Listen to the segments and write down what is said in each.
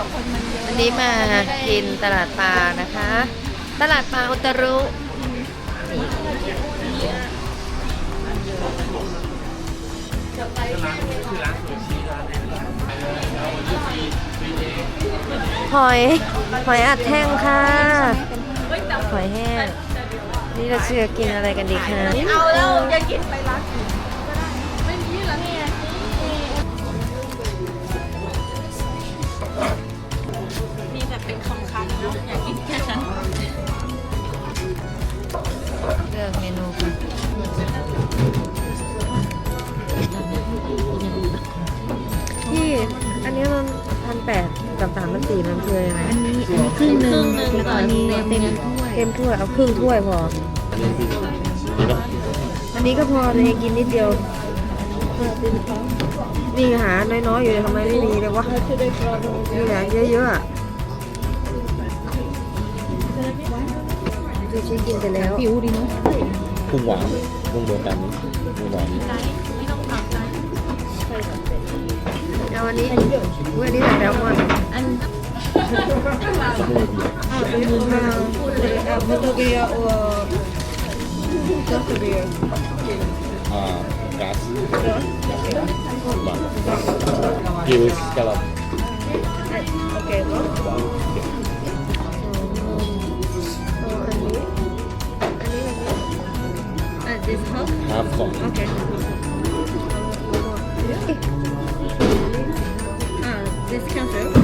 วคนมันเยอะวันนี้มากินตลาดปลานะคะ ตลาดปลาอุตรุหอยหอยอัดแท่งค่ะหอยแห้งนี่เราเชื่อกินอะไรกันดีคะเอาแล้วอย่ากินไปร้านอื่น เต็มถ้วยเต็มถ้วยเอาครึ่งถ้วยพออันนี้ก็พอเลยกินนิดเดียวนี่หาน้อยๆอยู่เลยทำไมไม่มีเลยวะนี่แหละเยอะๆอะคือชิ้นกินไปแล้วผิวดีเนาะกุ้งหวานกุ้งเดียวกันกุ้งหวานไม่ต้องตัดใจเอาอันนี้อุ้ยอันนี้แบบแซลมอนอัน Motogear or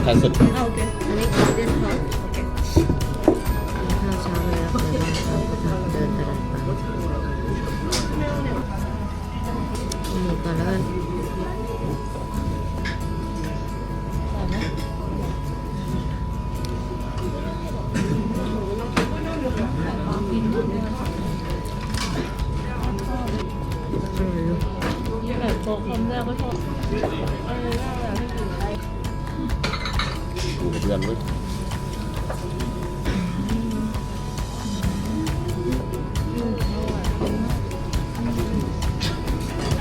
Okay, แบบโต๊ะคำแรกก็ชอบเออน่ารักที่สุดเลยอยู่เดือนเว้ย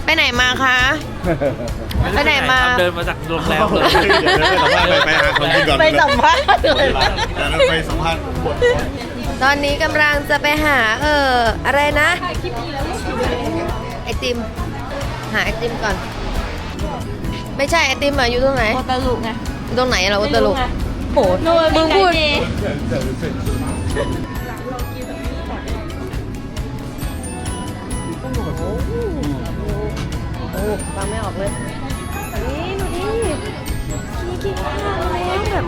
ไปไหนมาคะ ไปไหนมา เดินมาจากโรงแรมเลยไปหาคนกินก่อนไปสัมภาษณ์เลยไปสัมภาษณ์ตอนนี้กำลังจะไปหาเอออะไรนะ ไอติม หาไอติมก่อน ไม่ใช่ไอติมอะอยู่ตรงไหน โอตาลุไงอยู่ตรงไหนอะเราอุตลุไม่รู้ไงโหมึงพูดโอ้ฟังไม่ออกเลยนี่ดูดิมีกินข้าวแล้วแบบ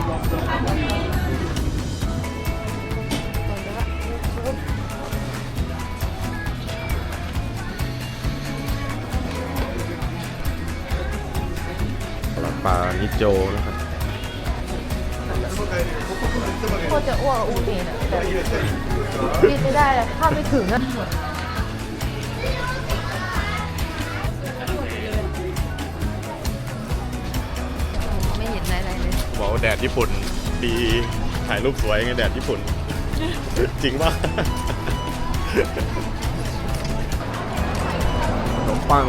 โจนะครับโคตรจะอ้วกอูนี่นะแต่กินไม่ได้เลยข้าวไม่ถึงอะไม่เห็นอะไรเลยบอกว่าแดดญี่ปุ่นดีถ่ายรูปสวยไงแดดญี่ปุ่น จริงป่ะขนมปัง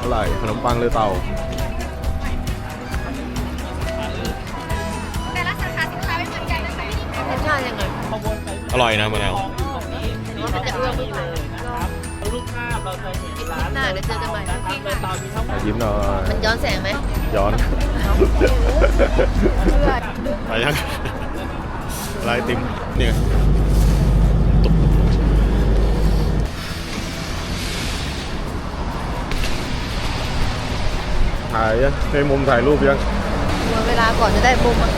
อะไรขนมปังหรือเตา รสชาติยังไงอร่อยนะมะนาวมันจะอ้วกไม่ถึงรูปภาพเราจะเห็นร้านหน้าเดี๋ยวเจอกันใหม่เป็นตอนมีทั้งหมดยิ้มหน่อยมันย้อนแสงไหมย้อนไปยังไลายติมนี่ไงตุ๊บถ่ายยังในมุมถ่ายรูปยังหมดเวลาก่อนจะได้มุมอะ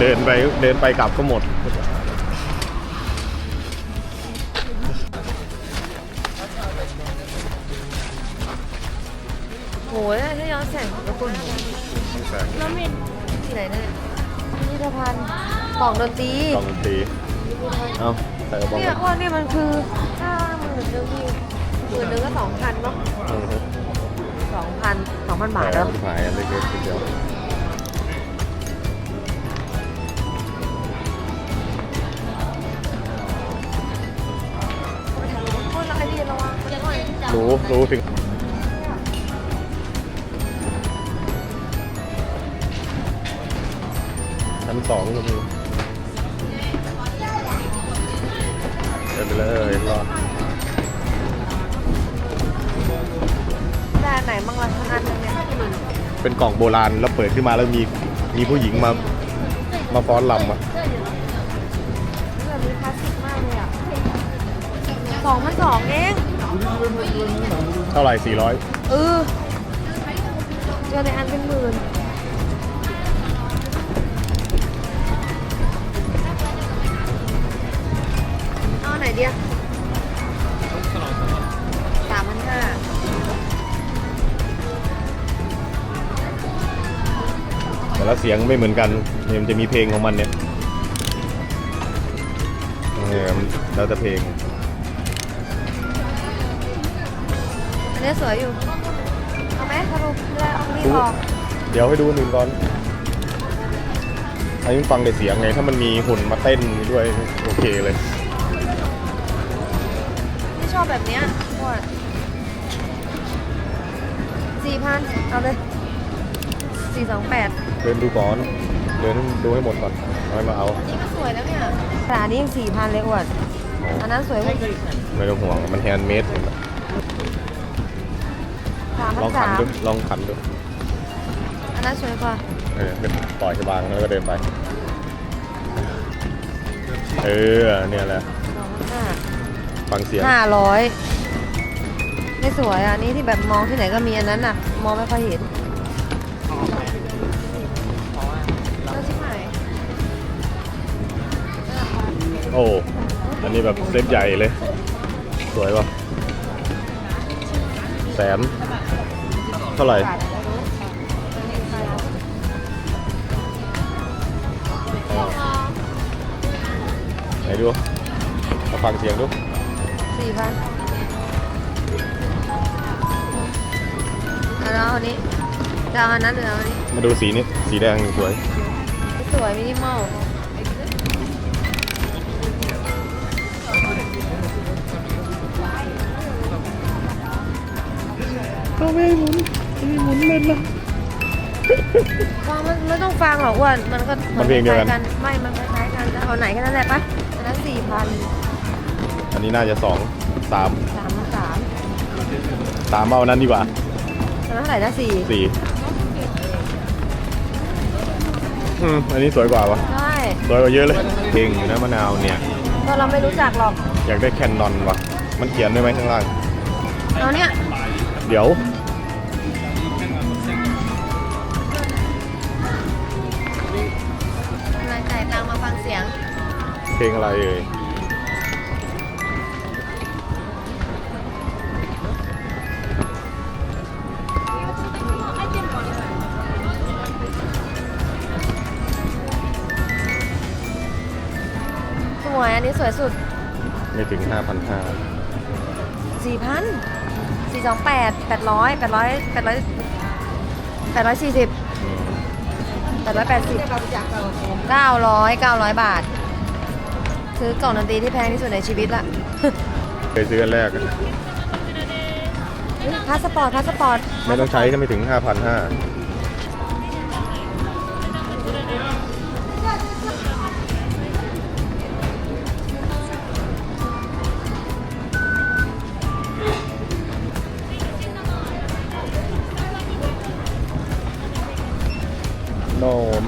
เดินไปเดินไปกลับก็หมด โหยถ้าย้อนแสงก็คนหัวแล้วมีที่ไหนเนี่ยพิพิธภัณฑ์ของดนตรีกล่องดนตรีเอาใส่กระบอกเนี่ยว่าเนี่ยมันคือห้าหมื่นหนึ่งพี่หมื่นหนึ่งก็สองพันเนาะเออสองพันสองพันบาทแล้แล้ววขายอันเล็กๆทีเดียว รู้รู้ถึงเชั้นสองก็มีเดินไปเลยรอได้อันไหนบ้างล่ะทั้งอันเลยเนี่ยเป็นกล่องโบราณแล้วเปิดขึ้นมาแล้วมีมีผู้หญิงมามาฟ้อนลำอะแบบนี้คลาสสิกมากเลยอะสองพันสองเอง เท่าไหร่สี่ร้อยเออเจอในอันเป็นหมื่นเอาไหนเดียวสามพันห้าแต่ละเสียงไม่เหมือนกันเนี่ยมันจะมีเพลงของมันเนี่ยเนี่ยมันแล้วแต่เพลง นนี้สวยอยู่ เอาไหมสรุปเลือกเอานี่ออกเดี๋ยวให้ดูหนึ่งก่อนอันนี้ฟังแต่เสียงไง ถ้ามันมีหุ่นมาเต้นด้วยโอเคเลยที่ชอบแบบเนี้ยหมดสี่พันเอาเลยสี่สองแปดเดินดูก่อน เดินดูให้หมดก่อนเอาให้มาเอานี่ก็สวยแล้วเนี่ยแต่อันนี้ยังสี่พันเลยอวดอันนั้นสวยกว่าไม่ต้องห่วงมันแฮนด์เมด สามลพัอนงขัสานมดูลองขันดูอันนั้นสวยกว่าเออเป็นปล่อยชบางแล้วก็เดินไป เออเนี่ยแหละสองพันห้าฟังเสียงห้าร้อยไม่สวยอะอันนี้ที่แบบมองที่ไหนก็มีอันนั้นอะ มองไม่ค่อยเห็นแล้วชิบหายโอ้อันนี้แบบเซตใหญ่เลย สวยปะ แสนเท่าไหร่ไหนดูมาฟังเสียงดูสี่พันเอาแล้วอันนี้จะเอาอันนั้นหรือเอาอันนี้มาดูสีนี้สีแดงสวย สวยมินิมอล ก็ไม่หมุนไม่หมุนเล่นนะฟังมันไม่ต้องฟังหรอกอ้ว่ามันก็มันเพลงเดียวกันคล้าไม่ มันคล้ายๆกันจะเอาไหนแค่นั้นแหละปะอันนั้นสี่พันอันนี้น่าจะสองสามสามพันสามสามเอาอันนั้นดีกว่าอันนั้นเท่าไหร่นะสี่สี่อืมอันนี้สวยกว่าปะใช่สวยกว่าเยอะเลยเพลงอยู่นะมะนาวเนี่ยก็เราไม่รู้จักหรอก อยากได้แคนนอนวะมันเขียนได้ไหมข้างล่างเอาเนี้ยเดี๋ยวนายจ่ายตังค์มาฟังเสียง เพลงอะไรเอ่ยสวยอันนี้สวยสุด ไม่ถึง 5,500 แปดแปดร้อยแปดร้อยแปดร้อยแปดร้อยสี่สิบอืมแปดร้อยแปดสิบเก้าร้อยเก้าร้อยบาท ซื้อกล่องดนตรีที่แพงที่สุดในชีวิตละเคยซื้ออันแรกอะพาสปอร์ตพาสปอร์ตไม่ต้องใช้ก็ไม่ถึง 5,500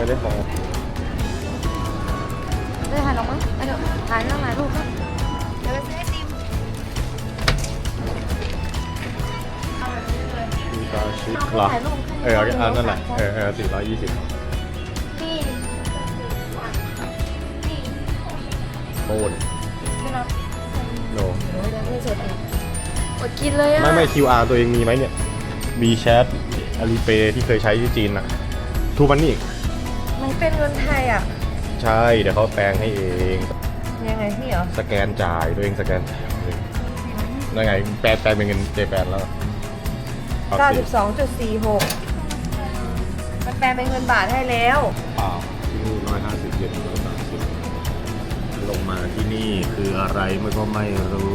นไม่ได้ของไม่ได้ถ่ายหรอกมั้งไปเถอะถ่ายแล้วถ่ายรูปก็เดี๋ยวไปซื้อไอติมมีกาชิเหรอถ่ายรูปเออเอาอันนั่นแหละเออเออสี่ร้อยยี่สิบนี่โอนไม่รับโนโอ้ยเดี๋ยวไม่สดเองอดกินเลยอะไม่ไม่ QR ตัวเองมีไหมเนี่ย WeChat Alipay ที่เคยใช้ที่จีนนะทูมันนี่มัน เป็นเงินไทยอะ ใช่ เดี๋ยวเขาแปลงให้เอง ยังไงพี่เหรอสแกนจ่ายตัวเองสแกนจ่ายเองแล้วไง แปลแปลเป็นเงินเจแปนแล้วเอาสิ92.46มันแปลเป็นเงินบาทให้แล้วเปล่าที่นี่ร้อยห้าสิบเจ็ดร้อยสามสิบลงมาที่นี่คืออะไรมันก็ไม่รู้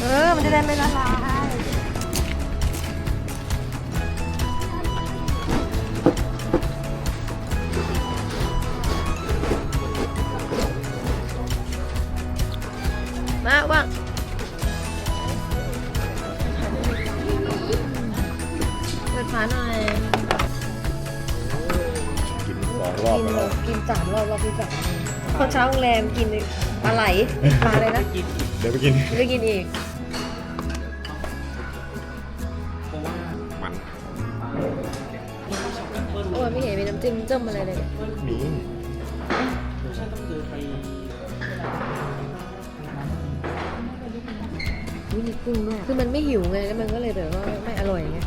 เออ มันจะได้ไม่ละลาย รงแรมกินปลาไหลปลาอะไรนะเดี๋ยวไปกินไม่กินอีก มันโอ้ยไม่เห็นมีน้ำจิ้มเจิ้มอะไรเลยเนี่ยมีอุ๊ยมีกุ้งด้วยคือมันไม่หิวไงแล้วมันก็เลยแบบว่าไม่อร่อยไง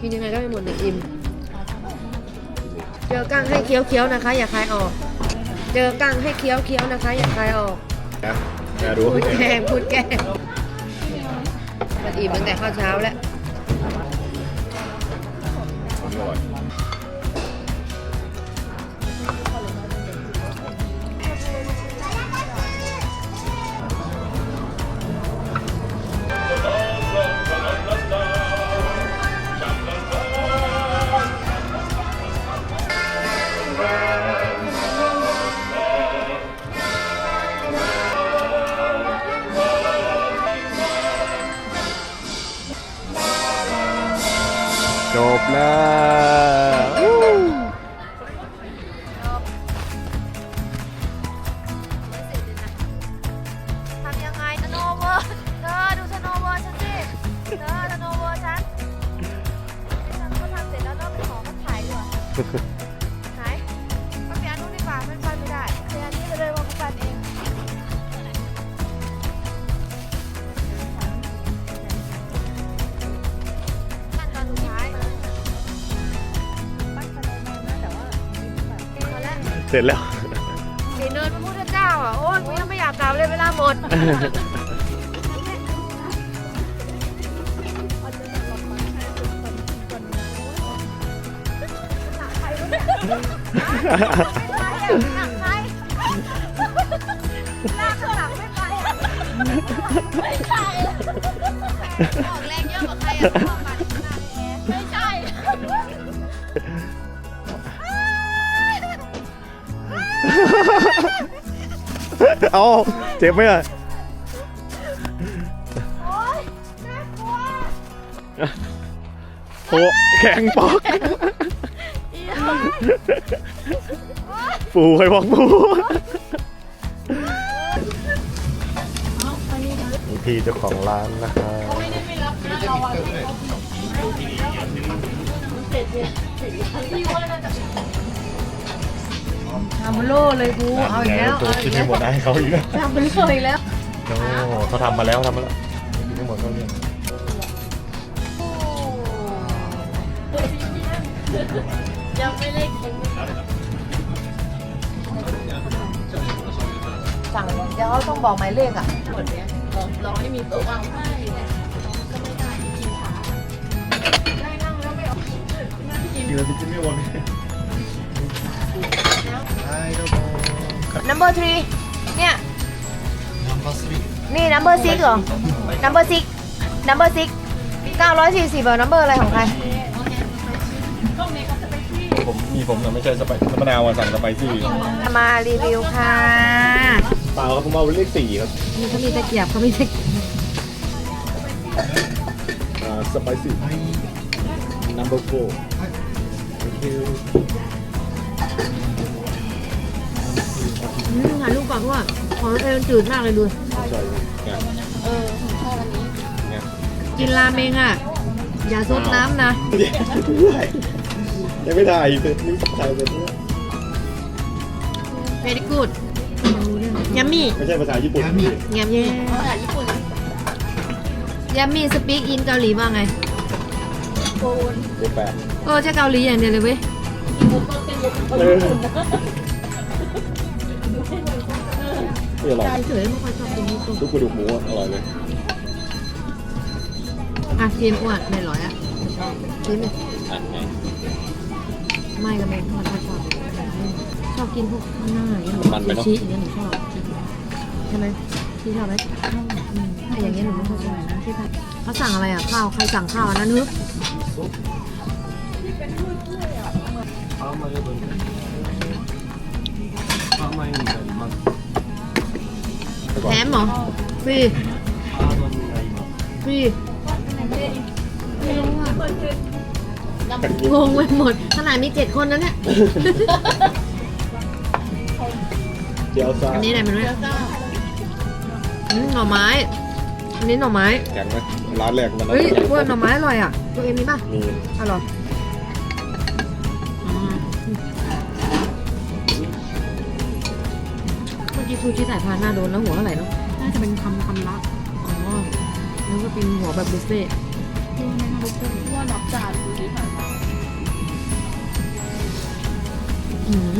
กินยังไงก็ไม่หมดเลยอิ่มเจอกั้งให้เคี้ยวเคี้ยวๆนะคะ อย่าคายออก เจอกั้งให้เคี้ยวเคี้ยวๆนะคะ อย่าคายออกนะแต่รู้พูดไม่แกล้งพูดแกล้งมันอิ่มตั้งแต่ข้าวเช้าแล้ว ไหนก็เปียนู้นดีกว่าไม่ไปไม่ได้เปียนี้ไปเลยว่าเขาปันเองขั้นตอนสุดท้ายพอแล้วเสร็จแล้วเห็นเนินพระพุทธเจ้าอะ โอ้ยกูยังไม่อยากกลับเลยเวลาหมด หนักใครลากข้างหลังไม่ไปอะไม่ใช่ออกแรงเยอะกว่าใครอะบอกมาดิไม่ใช่เอาเจ็บไหมอะโอ๊ยน่ากลัวโหแข็งปอก ปูใครบอกปูนี่พี่เจ้าของร้านนะครับทำโล่เลยกูเอาอีกแล้วตัวกินให้หมดให้เขาอีกแล้วทำเป็นเลยแล้วโอ้เขาทำมาแล้วทำมาแล้วกินให้หมดเขาเนี่ย ยังไม่ได้กินสั่งเดี๋ยวเขาต้องบอกหมายเลขอะหมดเนี้ยรอให้มีโต๊ะวางให้เนี่ยก็ไม่ได้กินช้าได้นั่งแล้วไม่ออกกินแล้วกินไม่หมด number three เนี่ยนี่ number six เหรอ number six number six 940เหรอ number อะไรของใคร ผมมีผมนะไม่ใช่สไปซ์มะนาวอะสั่งสไปซี่มารีวิวค่ะเปล่าครับผมเอาเลขสี่ครับนี่เขามีตะเกียบเขามีตะเกียบอ่าสไปซี่ number four thank you อืมถ่ายรูปก่อนเพราะว่าของรถไฟมันจืดมากเลยดู ใช่เนี่ยเออชอบอันนี้เนี่ยกินราเมงอะ อย่าซดน้ำนะยั งไม่ถ่ายเลยนี่ถ่ายไปด้วย very good ยัมมี่ไม่ใช่ภาษาญี่ปุ่นยัมมี่ภาษาญี่ปุ่นยัมมี่สปีกอินเกาหลีว่าไง โกนเจ็ดแปดก็ใช่เกาหลีอย่างเดียวเลยเว้ยอีบุกก็เป็นญี่ปุ่นเออนี่อร่อยเฉยๆไม่ค่อยชอบกินนี่ตัวซุปกระดูกหมูอะอร่อยเลยอะชิมอ้วนไม่อร่อยอะชิมดิอันไง ไม่ก็ไม่ค่อยชอบชอบกินพวกข้างหน้าอย่างเงี้ยหนูชีสอย่างเงี้หนูชอบใช่ไหมที่ชอบไหมแต่อย่างเงี้ยหนูไม่ค่อยชอบนะที่ผัดเขาสั่งอะไรอะข้าวใครสั่งข้าวนะนึกแถมเหรอฟรีฟรีไม่รู้อะ งงไปหมด ขนาดมีเจ็ดคนนะเนี่ย เจียวซ่าอันนี้อะไรมันเนี่ยอืมหน่อไม้ อันนี้หน่อไม้ แข็งไหมร้านแรกมันเฮ้ยพวกหน่อไม้อร่อยอะ ตัวเอ็มมีป่ะมีอร่อยเมื่อกี้ซูชิสายพานหน้าโดนแล้วหัวเท่าไหร่เนาะน่าจะเป็นคำคำละอ๋อแล้วก็เป็นหัวแบบบุฟเฟ่ต์ ดูในทางบุฟเฟ่ต์ว่ารับจานดูดิค่ะอืม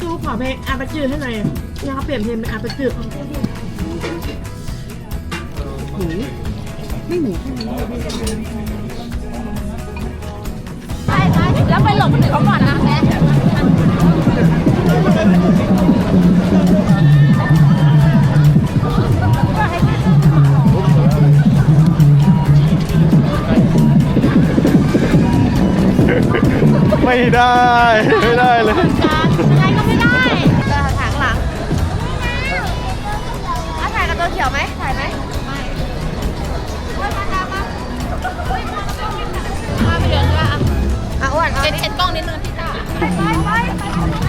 ดูขอเพลงอาปาจืดให้หน่อยนี่ยเขาเปลี่ยนเพลงเป็นอาปาจืดหมูไม่หมูไปไปแล้วไปหลบคนอื่นเขาก่อนนะแม่ ไม่ได้ ไม่ได้เลย ยังไงก็ไม่ได้เดินถางหลังเอาถ่ายกับตัวเขียวไหมถ่ายไหมไม่มามามามาไปเดินด้วยอะอะอ้วนเอาเช็ดเช็ดกล้องนิดนึงพี่ตาไปไปไป